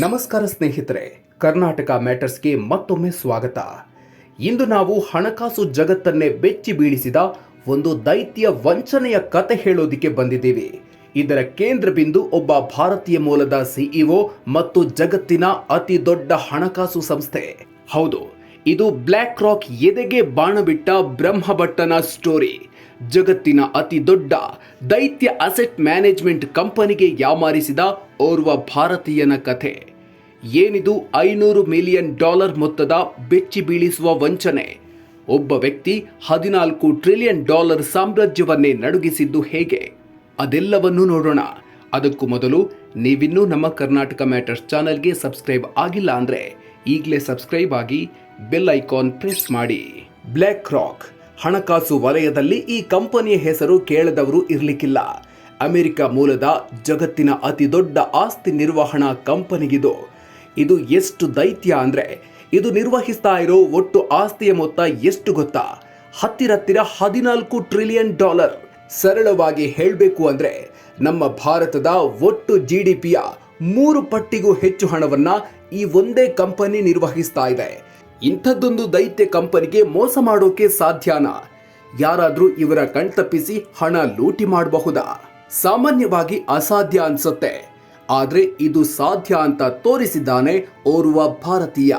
ನಮಸ್ಕಾರ ಸ್ನೇಹಿತರೆ, ಕರ್ನಾಟಕ ಮ್ಯಾಟರ್ಸ್ಗೆ ಮತ್ತೊಮ್ಮೆ ಸ್ವಾಗತ. ಇಂದು ನಾವು ಹಣಕಾಸು ಜಗತ್ತನ್ನೇ ಬೆಚ್ಚಿ ಬೀಳಿಸಿದ ಒಂದು ದೈತ್ಯ ವಂಚನೆಯ ಕತೆ ಹೇಳೋದಿಕ್ಕೆ ಬಂದಿದ್ದೀವಿ. ಇದರ ಕೇಂದ್ರ ಬಿಂದು ಒಬ್ಬ ಭಾರತೀಯ ಮೂಲದ ಸಿಇಒ ಮತ್ತು ಜಗತ್ತಿನ ಅತಿ ದೊಡ್ಡ ಹಣಕಾಸು ಸಂಸ್ಥೆ. ಹೌದು, ಇದು ಬ್ಲ್ಯಾಕ್ ರಾಕ್ ಎದೆಗೆ ಬಾಣ ಬಿಟ್ಟ ಬ್ರಹ್ಮಭಟ್ಟನ ಸ್ಟೋರಿ. ಜಗತ್ತಿನ ಅತಿ ದೊಡ್ಡ ದೈತ್ಯ ಅಸೆಟ್ ಮ್ಯಾನೇಜ್ಮೆಂಟ್ ಕಂಪನಿಗೆ ಯಾಮಾರಿಸಿದ ಓರ್ವ ಭಾರತೀಯನ ಕಥೆ. ಏನಿದು ಐನೂರು ಮಿಲಿಯನ್ ಡಾಲರ್ ಮೊತ್ತದ ಬೆಚ್ಚಿ ಬೀಳಿಸುವ ವಂಚನೆ. ಒಬ್ಬ ವ್ಯಕ್ತಿ ಹದಿನಾಲ್ಕು ಟ್ರಿಲಿಯನ್ ಡಾಲರ್ ಸಾಮ್ರಾಜ್ಯವನ್ನೇ ನಡುಗಿಸಿದ್ದು ಹೇಗೆ? ಅದೆಲ್ಲವನ್ನೂ ನೋಡೋಣ. ಅದಕ್ಕೂ ಮೊದಲು ನೀವಿನ್ನೂ ನಮ್ಮ ಕರ್ನಾಟಕ ಮ್ಯಾಟರ್ಸ್ ಚಾನಲ್ಗೆ ಸಬ್ಸ್ಕ್ರೈಬ್ ಆಗಿಲ್ಲ ಅಂದರೆ ಈಗಲೇ ಸಬ್ಸ್ಕ್ರೈಬ್ ಆಗಿ ಬೆಲ್ ಐಕಾನ್ ಪ್ರೆಸ್ ಮಾಡಿ. ಬ್ಲ್ಯಾಕ್ ರಾಕ್ ಹಣಕಾಸು ವಲಯದಲ್ಲಿ ಈ ಕಂಪನಿಯ ಹೆಸರು ಕೇಳದವರು ಇರಲಿಕ್ಕಿಲ್ಲ. ಅಮೆರಿಕ ಮೂಲದ ಜಗತ್ತಿನ ಅತಿ ದೊಡ್ಡ ಆಸ್ತಿ ನಿರ್ವಹಣಾ ಕಂಪನಿಗಿದು. ಇದು ಎಷ್ಟು ದೈತ್ಯ ಅಂದ್ರೆ, ಇದು ನಿರ್ವಹಿಸ್ತಾ ಇರೋ ಒಟ್ಟು ಆಸ್ತಿಯ ಮೊತ್ತ ಎಷ್ಟು ಗೊತ್ತಾ? ಹತ್ತಿರತ್ತಿರ ಹದಿನಾಲ್ಕು ಟ್ರಿಲಿಯನ್ ಡಾಲರ್. ಸರಳವಾಗಿ ಹೇಳಬೇಕು ಅಂದ್ರೆ, ನಮ್ಮ ಭಾರತದ ಒಟ್ಟು ಜಿ ಡಿ ಪಿಯ ಮೂರು ಪಟ್ಟಿಗೂ ಹೆಚ್ಚು ಹಣವನ್ನ ಈ ಒಂದೇ ಕಂಪನಿ ನಿರ್ವಹಿಸ್ತಾ ಇದೆ. ಇಂಥದ್ದೊಂದು ದೈತ್ಯ ಕಂಪನಿಗೆ ಮೋಸ ಮಾಡೋಕೆ ಸಾಧ್ಯನಾ? ಯಾರಾದರೂ ಇವರ ಕಣ್ತಪ್ಪಿಸಿ ಹಣ ಲೂಟಿ ಮಾಡಬಹುದಾ? ಸಾಮಾನ್ಯವಾಗಿ ಅಸಾಧ್ಯ ಅನ್ಸುತ್ತೆ. ಆದರೆ ಇದು ಸಾಧ್ಯ ಅಂತ ತೋರಿಸಿದ್ದಾನೆ ಓರ್ವ ಭಾರತೀಯ.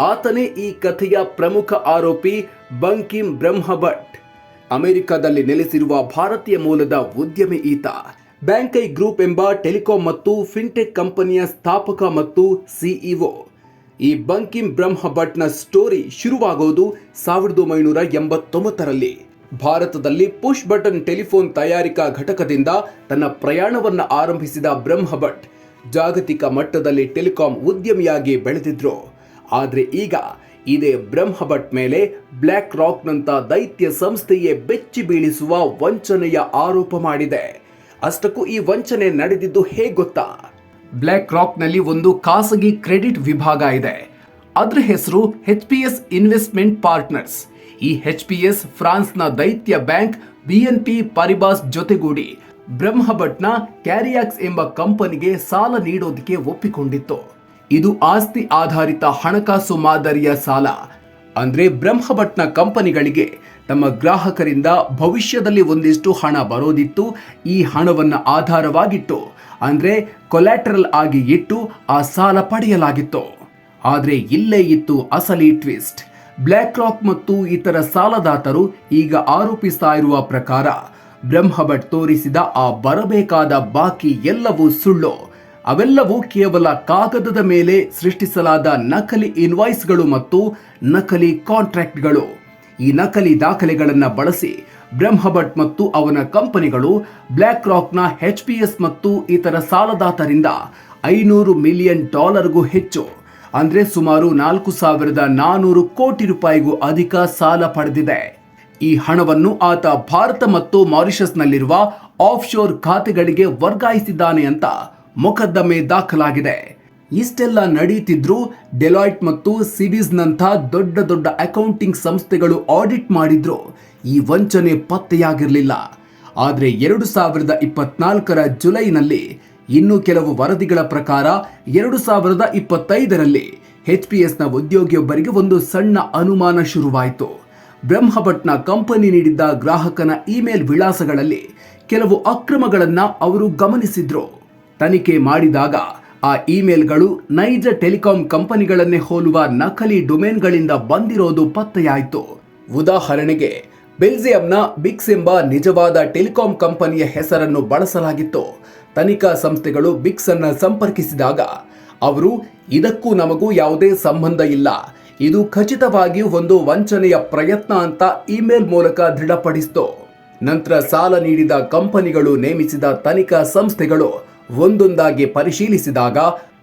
ಆತನೇ ಈ ಕಥೆಯ ಪ್ರಮುಖ ಆರೋಪಿ ಬಂಕಿಂ ಬ್ರಹ್ಮಭಟ್. ಅಮೆರಿಕದಲ್ಲಿ ನೆಲೆಸಿರುವ ಭಾರತೀಯ ಮೂಲದ ಉದ್ಯಮಿ ಈತ. ಬ್ಯಾಂಕೈ ಗ್ರೂಪ್ ಎಂಬ ಟೆಲಿಕಾಂ ಮತ್ತು ಫಿನ್ಟೆಕ್ ಕಂಪನಿಯ ಸ್ಥಾಪಕ ಮತ್ತು ಸಿಇಒ ಈ ಬಂಕಿಮ್ ಬ್ರಹ್ಮಭಟ್ನ ಸ್ಟೋರಿ ಶುರುವಾಗೋದು ಸಾವಿರದ ಒಂಬೈನೂರ ಎಂಬತ್ತೊಂಬತ್ತರಲ್ಲಿ. ಭಾರತದಲ್ಲಿ ಪುಷ್ ಬಟನ್ ಟೆಲಿಫೋನ್ ತಯಾರಿಕಾ ಘಟಕದಿಂದ ತನ್ನ ಪ್ರಯಾಣವನ್ನು ಆರಂಭಿಸಿದ ಬ್ರಹ್ಮಭಟ್ ಜಾಗತಿಕ ಮಟ್ಟದಲ್ಲಿ ಟೆಲಿಕಾಂ ಉದ್ಯಮಿಯಾಗಿ ಬೆಳೆದಿದ್ರು. ಆದರೆ ಈಗ ಇದೇ ಬ್ರಹ್ಮಭಟ್ ಮೇಲೆ ಬ್ಲ್ಯಾಕ್ ರಾಕ್ನಂಥ ದೈತ್ಯ ಸಂಸ್ಥೆಯೇ ಬೆಚ್ಚಿ ಬೀಳಿಸುವ ವಂಚನೆಯ ಆರೋಪ ಮಾಡಿದೆ. ಅಷ್ಟಕ್ಕೂ ಈ ವಂಚನೆ ನಡೆದಿದ್ದು ಹೇಗೆ ಗೊತ್ತಾ? ಬ್ಲ್ಯಾಕ್ ರಾಕ್ನಲ್ಲಿ ಒಂದು ಖಾಸಗಿ ಕ್ರೆಡಿಟ್ ವಿಭಾಗ ಇದೆ. ಅದ್ರ ಹೆಸರು H P S investment partners ಈ ಹೆಚ್ ಪಿ ಎಸ್ ಫ್ರಾನ್ಸ್ನ ದೈತ್ಯ ಬ್ಯಾಂಕ್ ಬಿಎನ್ಪಿ ಪಾರಿಬಾಸ್ ಜೊತೆಗೂಡಿ ಬ್ರಹ್ಮಭಟ್ನ ಕ್ಯಾರಿಯಾಕ್ಸ್ ಎಂಬ ಕಂಪನಿಗೆ ಸಾಲ ನೀಡೋದಕ್ಕೆ ಒಪ್ಪಿಕೊಂಡಿತ್ತು. ಇದು ಆಸ್ತಿ ಆಧಾರಿತ ಹಣಕಾಸು ಮಾದರಿಯ ಸಾಲ. ಅಂದ್ರೆ ಬ್ರಹ್ಮಭಟ್ನ ಕಂಪನಿಗಳಿಗೆ ತಮ್ಮ ಗ್ರಾಹಕರಿಂದ ಭವಿಷ್ಯದಲ್ಲಿ ಒಂದಿಷ್ಟು ಹಣ ಬರೋದಿತ್ತು, ಈ ಹಣವನ್ನ ಆಧಾರವಾಗಿಟ್ಟು, ಅಂದರೆ ಕೊಲ್ಯಾಟರಲ್ ಆಗಿ ಇಟ್ಟು ಆ ಸಾಲ ಪಡೆಯಲಾಗಿತ್ತು. ಆದರೆ ಇಲ್ಲೇ ಇತ್ತು ಅಸಲಿ ಟ್ವಿಸ್ಟ್ ಬ್ಲ್ಯಾಕ್ ರಾಕ್ ಮತ್ತು ಇತರ ಸಾಲದಾತರು ಈಗ ಆರೋಪಿಸ್ತಾ ಇರುವ ಪ್ರಕಾರ ಬ್ರಹ್ಮಭಟ್ ತೋರಿಸಿದ ಆ ಬರಬೇಕಾದ ಬಾಕಿ ಎಲ್ಲವೂ ಸುಳ್ಳು. ಅವೆಲ್ಲವೂ ಕೇವಲ ಕಾಗದದ ಮೇಲೆ ಸೃಷ್ಟಿಸಲಾದ ನಕಲಿ ಇನ್ವಾಯ್ಸ್ಗಳು ಮತ್ತು ನಕಲಿ ಕಾಂಟ್ರಾಕ್ಟ್ಗಳು ಈ ನಕಲಿ ದಾಖಲೆಗಳನ್ನು ಬಳಸಿ ಬ್ರಹ್ಮಭಟ್ ಮತ್ತು ಅವನ ಕಂಪನಿಗಳು ಬ್ಲ್ಯಾಕ್ ರಾಕ್ನ ಎಚ್ ಪಿ ಎಸ್ ಮತ್ತು ಇತರ ಸಾಲದಾತರಿಂದ ಐನೂರು ಮಿಲಿಯನ್ ಡಾಲರ್ಗೂ ಹೆಚ್ಚು, ಅಂದರೆ ಸುಮಾರು ನಾಲ್ಕು ಸಾವಿರದ ನಾನೂರು ಕೋಟಿ ರೂಪಾಯಿಗೂ ಅಧಿಕ ಸಾಲ ಪಡೆದಿದೆ. ಈ ಹಣವನ್ನು ಆತ ಭಾರತ ಮತ್ತು ಮಾರಿಷಸ್ನಲ್ಲಿರುವ ಆಫ್ ಶೋರ್ ಖಾತೆಗಳಿಗೆ ವರ್ಗಾಯಿಸಿದ್ದಾನೆ ಅಂತ ಮೊಕದ್ದಮೆ ದಾಖಲಾಗಿದೆ. ಇಷ್ಟೆಲ್ಲ ನಡೀತಿದ್ರೂ ಡೆಲಾಯ್ಟ್ ಮತ್ತು ಸಿಬೀಸ್ನಂಥ ದೊಡ್ಡ ದೊಡ್ಡ ಅಕೌಂಟಿಂಗ್ ಸಂಸ್ಥೆಗಳು ಆಡಿಟ್ ಮಾಡಿದ್ರು. ಈ ವಂಚನೆ ಪತ್ತೆಯಾಗಿರಲಿಲ್ಲ. ಆದರೆ ಎರಡು ಸಾವಿರದ ಇಪ್ಪತ್ನಾಲ್ಕರ ಜುಲೈನಲ್ಲಿ ಇನ್ನು ಕೆಲವು ವರದಿಗಳ ಪ್ರಕಾರ ಎರಡು ಸಾವಿರದ ಇಪ್ಪತ್ತೈದರಲ್ಲಿ ಎಚ್ ಪಿ ಎಸ್ನ ಉದ್ಯೋಗಿಯೊಬ್ಬರಿಗೆ ಒಂದು ಸಣ್ಣ ಅನುಮಾನ ಶುರುವಾಯಿತು. ಬ್ರಹ್ಮಭಟ್ನ ಕಂಪನಿ ನೀಡಿದ್ದ ಗ್ರಾಹಕನ ಇಮೇಲ್ ವಿಳಾಸಗಳಲ್ಲಿ ಕೆಲವು ಅಕ್ರಮಗಳನ್ನು ಅವರು ಗಮನಿಸಿದ್ರು. ತನಿಖೆ ಮಾಡಿದಾಗ ಆ ಇಮೇಲ್ಗಳು ನೈಜ ಟೆಲಿಕಾಂ ಕಂಪನಿಗಳನ್ನೇ ಹೋಲುವ ನಕಲಿ ಡೊಮೇನ್ಗಳಿಂದ ಬಂದಿರೋದು ಪತ್ತೆಯಾಯಿತು. ಉದಾಹರಣೆಗೆ, ಬೆಲ್ಜಿಯಂನ ಬಿಕ್ಸ್ ಎಂಬ ನಿಜವಾದ ಟೆಲಿಕಾಂ ಕಂಪನಿಯ ಹೆಸರನ್ನು ಬಳಸಲಾಗಿತ್ತು. ತನಿಖಾ ಸಂಸ್ಥೆಗಳು ಬಿಕ್ಸ್ ಅನ್ನು ಸಂಪರ್ಕಿಸಿದಾಗ, ಅವರು, ಇದಕ್ಕೂ ನಮಗೂ ಯಾವುದೇ ಸಂಬಂಧ ಇಲ್ಲ, ಇದು ಖಚಿತವಾಗಿ ಒಂದು ವಂಚನೆಯ ಪ್ರಯತ್ನ ಅಂತ ಇಮೇಲ್ ಮೂಲಕ ದೃಢಪಡಿಸಿತು. ನಂತರ ಸಾಲ ನೀಡಿದ ಕಂಪನಿಗಳು ನೇಮಿಸಿದ ತನಿಖಾ ಸಂಸ್ಥೆಗಳು ಒಂದೊಂದಾಗಿ ಪರಿಶೀಲಿಸಿದಾಗ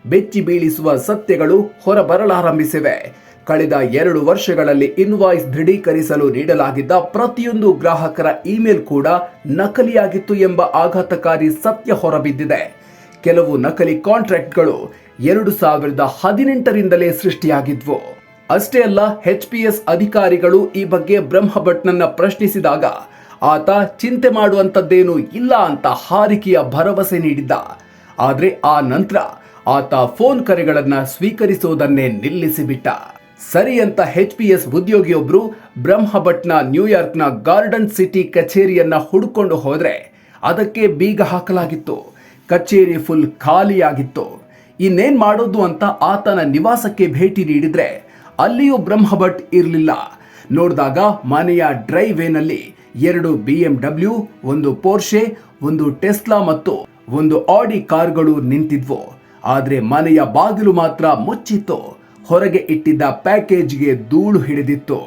ಬೆಚ್ಚಿ ಬೀಳಿಸುವ ಸತ್ಯಗಳು ಹೊರಬರಲಾರಂಭಿಸಿವೆ. ಕಳೆದ ಎರಡು ವರ್ಷಗಳಲ್ಲಿ ಇನ್ವಾಯ್ಸ್ ದೃಢೀಕರಿಸಲು ನೀಡಲಾಗಿದ್ದ ಪ್ರತಿಯೊಂದು ಗ್ರಾಹಕರ ಇಮೇಲ್ ಕೂಡ ನಕಲಿಯಾಗಿತ್ತು ಎಂಬ ಆಘಾತಕಾರಿ ಸತ್ಯ ಹೊರಬಿದ್ದಿದೆ. ಕೆಲವು ನಕಲಿ ಕಾಂಟ್ರಾಕ್ಟ್ಗಳು ಎರಡು ಸಾವಿರದ ಹದಿನೆಂಟರಿಂದಲೇ ಸೃಷ್ಟಿಯಾಗಿದ್ವು. ಅಷ್ಟೇ ಅಲ್ಲ, ಎಚ್ ಪಿ ಎಸ್ ಅಧಿಕಾರಿಗಳು ಈ ಬಗ್ಗೆ ಬ್ರಹ್ಮಭಟ್ನನ್ನ ಪ್ರಶ್ನಿಸಿದಾಗ ಆತ ಚಿಂತೆ ಮಾಡುವಂಥದ್ದೇನೂ ಇಲ್ಲ ಅಂತ ಹಾರಿಕೆಯ ಭರವಸೆ ನೀಡಿದ್ದ. ಆದರೆ ಆ ನಂತರ ಆತ ಫೋನ್ ಕರೆಗಳನ್ನು ಸ್ವೀಕರಿಸುವುದನ್ನೇ ನಿಲ್ಲಿಸಿಬಿಟ್ಟ. ಸರಿ ಅಂತ ಎಚ್ ಪಿ ಎಸ್ ಉದ್ಯೋಗಿಯೊಬ್ರು ಬ್ರಹ್ಮಭಟ್ನ ನ್ಯೂಯಾರ್ಕ್ನ ಗಾರ್ಡನ್ ಸಿಟಿ ಕಚೇರಿಯನ್ನ ಹುಡುಕೊಂಡು ಹೋದರೆ ಅದಕ್ಕೆ ಬೀಗ ಹಾಕಲಾಗಿತ್ತು. ಕಚೇರಿ ಫುಲ್ ಖಾಲಿಯಾಗಿತ್ತು. ಇನ್ನೇನ್ ಮಾಡೋದು ಅಂತ ಆತನ ನಿವಾಸಕ್ಕೆ ಭೇಟಿ ನೀಡಿದ್ರೆ ಅಲ್ಲಿಯೂ ಬ್ರಹ್ಮಭಟ್ ಇರಲಿಲ್ಲ. ನೋಡಿದಾಗ ಮನೆಯ ಡ್ರೈವೇನಲ್ಲಿ ಎರಡು ಬಿ ಎಂ ಡಬ್ಲ್ಯೂ ಒಂದು ಪೋರ್ಷೆ ಒಂದು ಟೆಸ್ಲಾ ಮತ್ತು ಒಂದು ಆಡಿ ಕಾರ್ಗಳು ನಿಂತಿದ್ವು. ಆದರೆ ಮನೆಯ ಬಾಗಿಲು ಮಾತ್ರ ಮುಚ್ಚಿತ್ತು. ಹೊರಗೆ ಇಟ್ಟಿದ್ದ ಪ್ಯಾಕೇಜ್ಗೆ ಧೂಳು ಹಿಡಿದಿತ್ತು.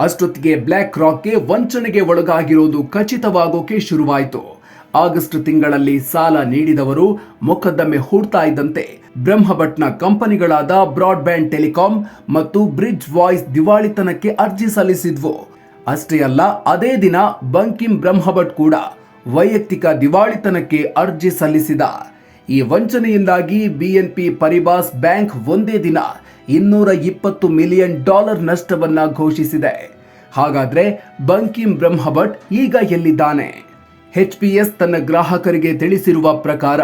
ಅಷ್ಟೊತ್ತಿಗೆ ಬ್ಲ್ಯಾಕ್ ರಾಕ್ಗೆ ವಂಚನೆಗೆ ಒಳಗಾಗಿರೋದು ಖಚಿತವಾಗೋಕೆ ಶುರುವಾಯಿತು. ಆಗಸ್ಟ್ ತಿಂಗಳಲ್ಲಿ ಸಾಲ ನೀಡಿದವರು ಮೊಕದ್ದಮೆ ಹೂಡ್ತಾ ಇದ್ದಂತೆ ಬ್ರಹ್ಮಭಟ್ನ ಕಂಪನಿಗಳಾದ ಬ್ರಾಡ್ಬ್ಯಾಂಡ್ ಟೆಲಿಕಾಂ ಮತ್ತು ಬ್ರಿಡ್ಜ್ ವಾಯ್ಸ್ ದಿವಾಳಿತನಕ್ಕೆ ಅರ್ಜಿ ಸಲ್ಲಿಸಿದ್ವು. ಅಷ್ಟೇ ಅಲ್ಲ, ಅದೇ ದಿನ ಬಂಕಿಂ ಬ್ರಹ್ಮಭಟ್ ಕೂಡ ವೈಯಕ್ತಿಕ ದಿವಾಳಿತನಕ್ಕೆ ಅರ್ಜಿ ಸಲ್ಲಿಸಿದ. ಈ ವಂಚನೆಯಿಂದಾಗಿ ಬಿಎನ್ಪಿ ಪರಿಬಾಸ್ ಬ್ಯಾಂಕ್ ಒಂದೇ ದಿನ ಇನ್ನೂರ ಇಪ್ಪತ್ತು ಮಿಲಿಯನ್ ಡಾಲರ್ ನಷ್ಟವನ್ನ ಘೋಷಿಸಿದೆ. ಹಾಗಾದ್ರೆ ಬಂಕಿಂ ಬ್ರಹ್ಮಭಟ್ ಈಗ ಎಲ್ಲಿದ್ದಾನೆ? ಎಚ್ ತನ್ನ ಗ್ರಾಹಕರಿಗೆ ತಿಳಿಸಿರುವ ಪ್ರಕಾರ,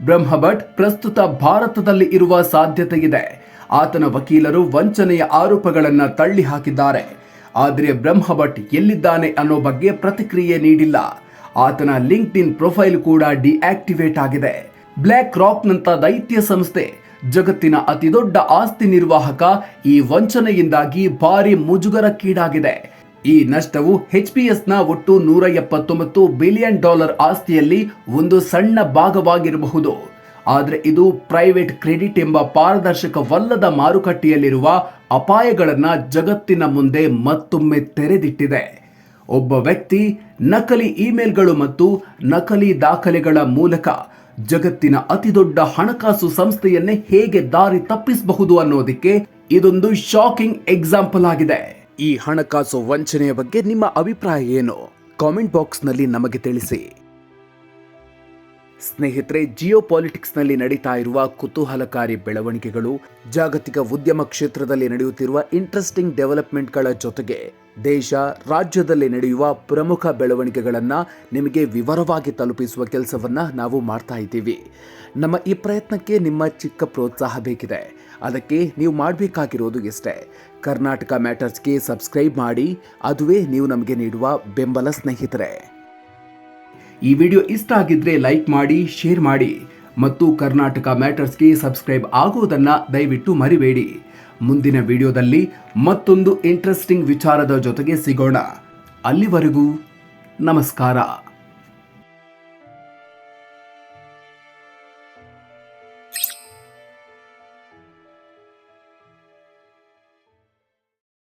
ಬ್ರಹ್ಮಭಟ್ ಪ್ರಸ್ತುತ ಭಾರತದಲ್ಲಿ ಇರುವ ಸಾಧ್ಯತೆ ಇದೆ ಆತನ ವಕೀಲರು ವಂಚನೆಯ ಆರೋಪಗಳನ್ನು ತಳ್ಳಿ ಹಾಕಿದ್ದಾರೆ ಆದರೆ ಬ್ರಹ್ಮಭಟ್ ಎಲ್ಲಿದ್ದಾನೆ ಅನ್ನೋ ಬಗ್ಗೆ ಪ್ರತಿಕ್ರಿಯೆ ನೀಡಿಲ್ಲ. ಆತನ ಲಿಂಕ್ಡ್ ಇನ್ ಪ್ರೊಫೈಲ್ ಕೂಡ ಡಿಆಕ್ಟಿವೇಟ್ ಆಗಿದೆ. ಬ್ಲ್ಯಾಕ್ ರಾಕ್ನಂತ ದೈತ್ಯ ಸಂಸ್ಥೆ, ಜಗತ್ತಿನ ಅತಿದೊಡ್ಡ ಆಸ್ತಿ ನಿರ್ವಾಹಕ ಈ ವಂಚನೆಯಿಂದಾಗಿ ಭಾರಿ ಮುಜುಗರಕ್ಕೀಡಾಗಿದೆ. ಈ ನಷ್ಟವು ಹೆಚ್ ಪಿ ನ ಒಟ್ಟು ನೂರ ಎಪ್ಪತ್ತೊಂಬತ್ತು ಬಿಲಿಯನ್ ಡಾಲರ್ ಆಸ್ತಿಯಲ್ಲಿ ಒಂದು ಸಣ್ಣ ಭಾಗವಾಗಿರಬಹುದು. ಆದರೆ ಇದು ಪ್ರೈವೇಟ್ ಕ್ರೆಡಿಟ್ ಎಂಬ ಪಾರದರ್ಶಕವಲ್ಲದ ಮಾರುಕಟ್ಟೆಯಲ್ಲಿರುವ ಅಪಾಯಗಳನ್ನು ಜಗತ್ತಿನ ಮುಂದೆ ಮತ್ತೊಮ್ಮೆ ತೆರೆದಿಟ್ಟಿದೆ. ಒಬ್ಬ ವ್ಯಕ್ತಿ ನಕಲಿ ಇಮೇಲ್ಗಳು ಮತ್ತು ನಕಲಿ ದಾಖಲೆಗಳ ಮೂಲಕ ಜಗತ್ತಿನ ಅತಿದೊಡ್ಡ ಹಣಕಾಸು ಸಂಸ್ಥೆಯನ್ನೇ ಹೇಗೆ ದಾರಿ ತಪ್ಪಿಸಬಹುದು ಅನ್ನೋದಕ್ಕೆ ಇದೊಂದು ಶಾಕಿಂಗ್ ಎಕ್ಸಾಂಪಲ್ ಆಗಿದೆ. ಈ ಹಣಕಾಸು ವಂಚನೆಯ ಬಗ್ಗೆ ನಿಮ್ಮ ಅಭಿಪ್ರಾಯ ಏನು? ಕಾಮೆಂಟ್ ಬಾಕ್ಸ್ನಲ್ಲಿ ನಮಗೆ ತಿಳಿಸಿ. ಸ್ನೇಹಿತರೆ ಜಿಯೋ ನಲ್ಲಿ ನಡೀತಾ ಇರುವ ಕುತೂಹಲಕಾರಿ ಬೆಳವಣಿಗೆಗಳು, ಜಾಗತಿಕ ಉದ್ಯಮ ಕ್ಷೇತ್ರದಲ್ಲಿ ನಡೆಯುತ್ತಿರುವ ಇಂಟ್ರೆಸ್ಟಿಂಗ್ ಡೆವಲಪ್ಮೆಂಟ್ಗಳ ಜೊತೆಗೆ ದೇಶ, ರಾಜ್ಯದಲ್ಲಿ ನಡೆಯುವ ಪ್ರಮುಖ ಬೆಳವಣಿಗೆಗಳನ್ನು ನಿಮಗೆ ವಿವರವಾಗಿ ತಲುಪಿಸುವ ಕೆಲಸವನ್ನ ನಾವು ಮಾಡ್ತಾ ಇದ್ದೀವಿ. ನಮ್ಮ ಈ ಪ್ರಯತ್ನಕ್ಕೆ ನಿಮ್ಮ ಚಿಕ್ಕ ಪ್ರೋತ್ಸಾಹ ಬೇಕಿದೆ. ಅದಕ್ಕೆ ನೀವು ಮಾಡಬೇಕಾಗಿರೋದು ಎಷ್ಟೇ. ಕರ್ನಾಟಕ ಮ್ಯಾಟರ್ಸ್ಗೆ ಸಬ್ಸ್ಕ್ರೈಬ್ ಮಾಡಿ, ಅದುವೇ ನೀವು ನಮಗೆ ನೀಡುವ ಬೆಂಬಲ ಸ್ನೇಹಿತರೆ. ಈ ವಿಡಿಯೋ ಇಷ್ಟ ಆಗಿದ್ರೆ ಲೈಕ್ ಮಾಡಿ, ಶೇರ್ ಮಾಡಿ ಮತ್ತು ಕರ್ನಾಟಕ ಮ್ಯಾಟರ್ಸ್ಗೆ ಸಬ್ಸ್ಕ್ರೈಬ್ ಆಗುವುದನ್ನು ದಯವಿಟ್ಟು ಮರಿಬೇಡಿ. ಮುಂದಿನ ವಿಡಿಯೋದಲ್ಲಿ ಮತ್ತೊಂದು ಇಂಟ್ರೆಸ್ಟಿಂಗ್ ವಿಚಾರದ ಜೊತೆಗೆ ಸಿಗೋಣ. ಅಲ್ಲಿವರೆಗೂ ನಮಸ್ಕಾರ.